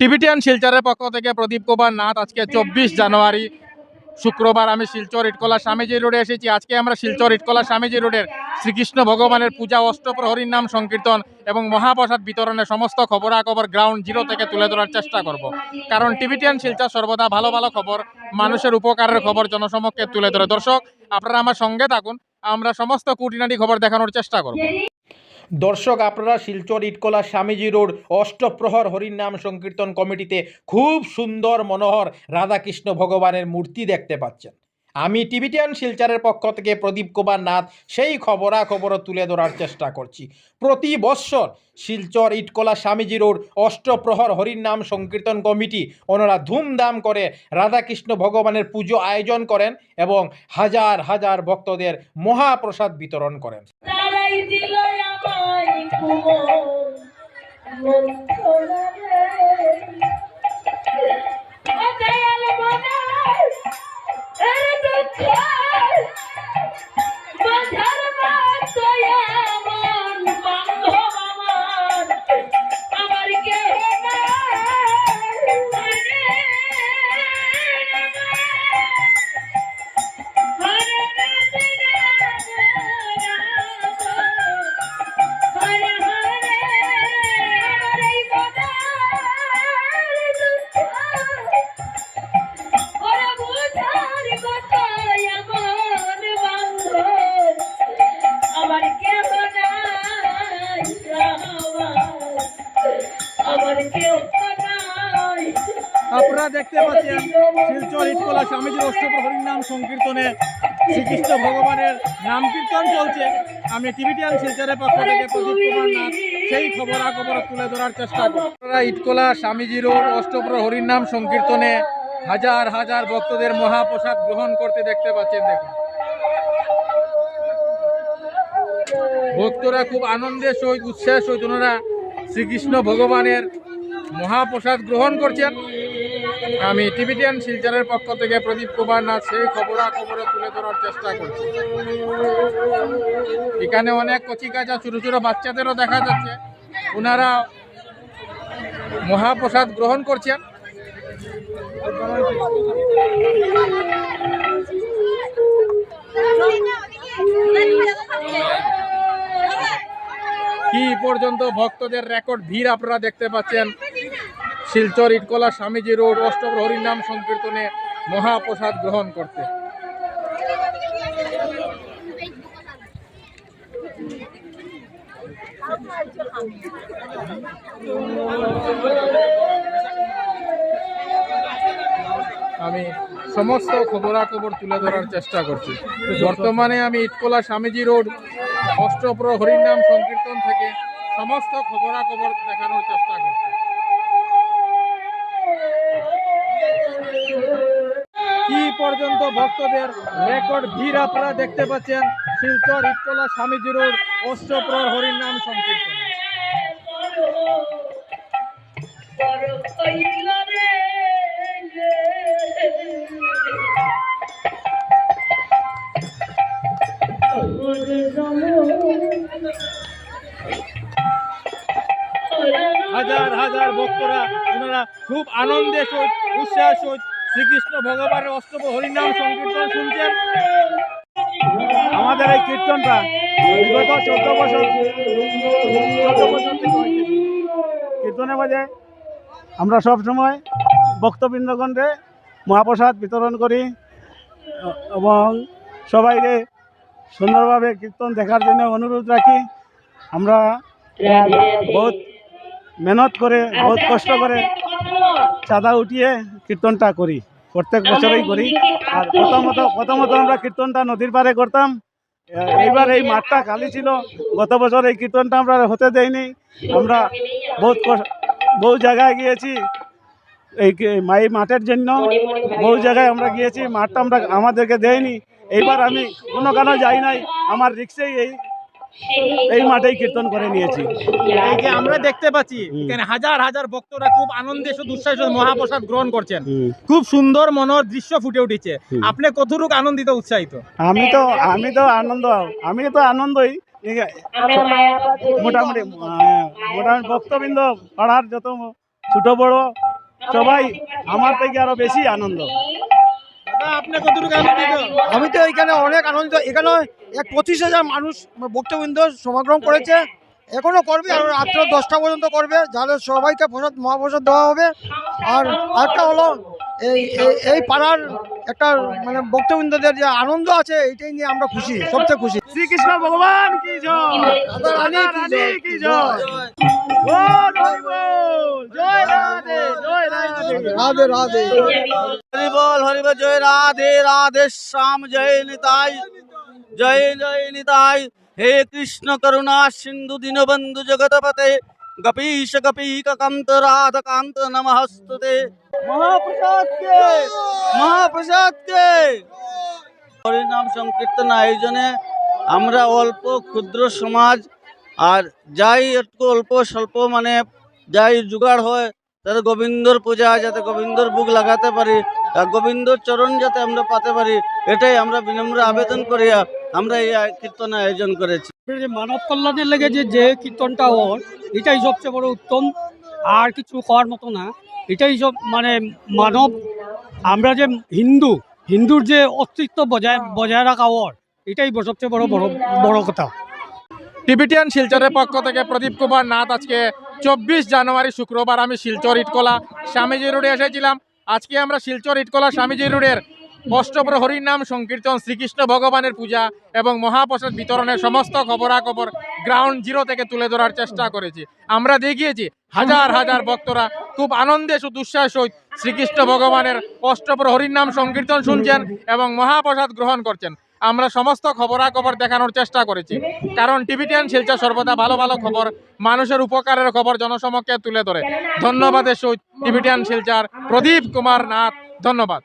Tibetan শিলচরের পক্ষ থেকে প্রদীপ কুমার নাথ, আজকে চব্বিশ জানুয়ারি শুক্রবার আমি শিলচর ইটকলা স্বামীজি রোডে এসেছি। আজকে আমরা শিলচর ইটকলা স্বামীজি রোডের শ্রীকৃষ্ণ ভগবানের পূজা, অষ্টপ্রহরীর নাম সংকীর্তন এবং মহাপ্রসাদ বিতরণের সমস্ত খবরাখবর গ্রাউন্ড জিরো থেকে তুলে ধরার চেষ্টা করব। কারণ টিভিটিয়ান শিলচর সর্বদা ভালো ভালো খবর, মানুষের উপকারের খবর জনসমক্ষে তুলে ধরে। দর্শক, আপনারা আমার সঙ্গে থাকুন। আমরা সমস্ত কুটিনাটি খবর দেখানোর চেষ্টা করব। দর্শক, আপনারা শিলচর ইটকলা স্বামীজি রোড অষ্টপ্রহর হরিনাম সংকীর্তন কমিটিতে খুব সুন্দর মনোহর রাধাকৃষ্ণ ভগবানের মূর্তি দেখতে পাচ্ছেন। আমি টিভিটিয়ান শিলচারের পক্ষ থেকে প্রদীপ কুমার নাথ সেই খবরাখবরও তুলে ধরার চেষ্টা করছি। প্রতি বৎসর শিলচর ইটকলা স্বামীজি রোড অষ্টপ্রহর হরিনাম সংকীর্তন কমিটি ওনারা ধুমধাম করে রাধাকৃষ্ণ ভগবানের পুজো আয়োজন করেন এবং হাজার হাজার ভক্তদের মহাপ্রসাদ বিতরণ করেন। তারাই Yeah! আপনারা দেখতে পাচ্ছেন শিলচর ইটকলা স্বামীজির অষ্টপ্রহরীর নাম সংকীর্তনে শ্রীকৃষ্ণ ভগবানের নাম কীর্তন চলছে। আমি টিভিটিয়ান শিলচরের পক্ষ থেকে প্রদীপ কুমার নাথ, সেই খবরাখবর তুলে ধরার চেষ্টা করি আপনারা ইটকলা স্বামীজির অষ্টপ্রহরীর নাম সংকীর্তনে হাজার হাজার ভক্তদের মহাপ্রসাদ গ্রহণ করতে দেখতে পাচ্ছেন, দেখুন। ভক্তরা খুব আনন্দের সহিত, উৎসাহের সহিত ওনারা শ্রীকৃষ্ণ ভগবানের মহাপ্রসাদ গ্রহণ করছেন। আমি টিভিটিয়ান শিলচরের পক্ষ থেকে প্রদীপ কুমার নাথ সেই খবরাখবরে তুলে ধরার চেষ্টা করছি। এখানে অনেক কচি কাঁচা ছোটো ছোটো বাচ্চাদেরও দেখা যাচ্ছে। ওনারা মহাপ্রসাদ গ্রহণ করছেন। কি পর্যন্ত ভক্তদের রেকর্ড ভিড় আপনারা দেখতে পাচ্ছেন। শিলচর ইটকলা স্বামীজি রোড অষ্টপ্রহরীর নাম সংকীর্তনে মহাপ্রসাদ গ্রহণ করতে। আমি সমস্ত খবরাখবর তুলে ধরার চেষ্টা করছি। বর্তমানে আমি ইটকলা স্বামীজি রোড অষ্টপ্র হরিনাম সংকীর্তন থেকে সমস্ত খবরাখবর দেখানোর চেষ্টা করছি। কি পর্যন্ত ভক্তদের রেকর্ড ভিড় আপনারা দেখতে পাচ্ছেন? শিলচর ইটকলা স্বামীজি রোড হরির নাম রে হাজার হাজার ভক্তরা, ওনারা খুব আনন্দে সহিত উৎসাহের সহিত শ্রীকৃষ্ণ ভগবানের অষ্টম হরিনাম সংকীর্তন শুনছেন। আমাদের এই কীর্তনটা বিগত চোদ্দ বছর চোদ্দ বছর কীর্তনের মাঝে আমরা সব সময় ভক্তবৃন্দগণে মহাপ্রসাদ বিতরণ করি এবং সবাইকে সুন্দরভাবে কীর্তন দেখার জন্য অনুরোধ রাখি। আমরা বহুত মেহনত করে, বহুত কষ্ট করে চাঁদা উঠিয়ে কীর্তনটা করি। প্রত্যেক বছরই করি। আর প্রথমত প্রথমত আমরা কীর্তনটা নদীর পাড়ে করতাম। এইবার এই মাঠটা খালি ছিল। গত বছর এই কীর্তনটা আমরা হতে দেয়নি আমরা বহুত বহু জায়গায় গিয়েছি এই এই মাঠের জন্য। বহু জায়গায় আমরা গিয়েছি। মাঠটা আমরা আমাদেরকে দেয়নি এইবার আমি কোনো কেন যাই নাই। আমার রিক্সেই এই এই মাঠেই কীর্তন করে নিয়েছি। এই যে আমরা দেখতে পাচ্ছি এখানে হাজার হাজার ভক্তরা খুব আনন্দের সাথে উৎসাহের মহাপ্রসাদ গ্রহণ করছেন। খুব সুন্দর মনোর দৃশ্য ফুটে উঠেছে। আপনি কতটুকু আনন্দিত উৎসাহিত? আমি তো আমি তো আনন্দ আমি তো আনন্দই। মোটামুটি মোটামুটি ভক্তবৃন্দ পাড়ার যত ছোট বড় সবাই আমার থেকে আরও বেশি আনন্দ। আমি তো এখানে অনেক আনন্দিত এখানে এক পঁচিশ হাজার মানুষ ভক্তবৃন্দ সমাগম করেছে। এখনও করবে আর রাত্র দশটা পর্যন্ত করবে যাদের সবাইকে প্রসাদ মহাপ্রসাদ দেওয়া হবে। আর একটা হলো এই এই- এই পাড়ার একটা মানে ভক্তবৃন্দদের যে আনন্দ আছে এইটাই নিয়ে আমরা খুশি সবচেয়ে খুশি। শ্রীকৃষ্ণ ভগবান কি জয়! রানী কি জয়। রাধে রাধে রাধে রাধে হরি বল হরি বল জয় রাধে রাধে শ্যাম জয় নিতাই জয় জয় নিতাই হে কৃষ্ণ করুণা সিন্ধু দীনবন্ধু জগতপতে গপীশ গপীক কান্ত রাধ কান্ত নমস্তুতে মহাপ্রসাদ কে হরিনাম সংকীর্তন আয়োজনে আমরা অল্প ক্ষুদ্র সমাজ আর যাই একটু অল্প স্বল্প মানে যাই জোগাড় হয় তাদের গোবিন্দর পূজা, যাতে গোবিন্দর বুক লাগাতে পারি গোবিন্দর চরণ যাতে আমরা পাতে পারি, এটাই আমরা বিনম্র আবেদন করিয়া আমরা এই কীর্তন আয়োজন করেছি। মানব কল্যাণের লেগে যে যে কীর্তনটা ওর এটাই সবচেয়ে বড় উত্তম। আর কিছু হওয়ার মতো না। এটাই সব মানে মানব, আমরা যে হিন্দু, হিন্দুর যে অস্তিত্ব বজায় বজায় রাখা ওর এটাই সবচেয়ে বড় বড় বড় কথা। টিবিটিয়ান শিলচরের পক্ষ থেকে প্রদীপ কুমার নাথ আজকে চব্বিশ জানুয়ারি শুক্রবার আমি শিলচর ইটকলা স্বামীজি রোডে এসেছিলাম। আজকে আমরা শিলচর ইটকলা স্বামীজি রোডের অষ্টপ্রহরীর নাম সংকীর্তন শ্রীকৃষ্ণ ভগবানের পূজা এবং মহাপ্রসাদ বিতরণের সমস্ত খবরাখবর গ্রাউন্ড জিরো থেকে তুলে ধরার চেষ্টা করেছি। আমরা দেখিয়েছি হাজার হাজার ভক্তরা খুব আনন্দে সুদুৎসাহ সহিত শ্রীকৃষ্ণ ভগবানের অষ্টপ্রহরীর নাম সংকীর্তন শুনছেন এবং মহাপ্রসাদ গ্রহণ করছেন। আমরা সমস্ত খবরাখবর দেখানোর চেষ্টা করেছি। কারণ টিভি টেন শিলচর সর্বদা ভালো ভালো খবর, মানুষের উপকারের খবর জনসমক্ষে তুলে ধরে। ধন্যবাদ এসে টিভি টেন শিলচর প্রদীপ কুমার নাথ, ধন্যবাদ।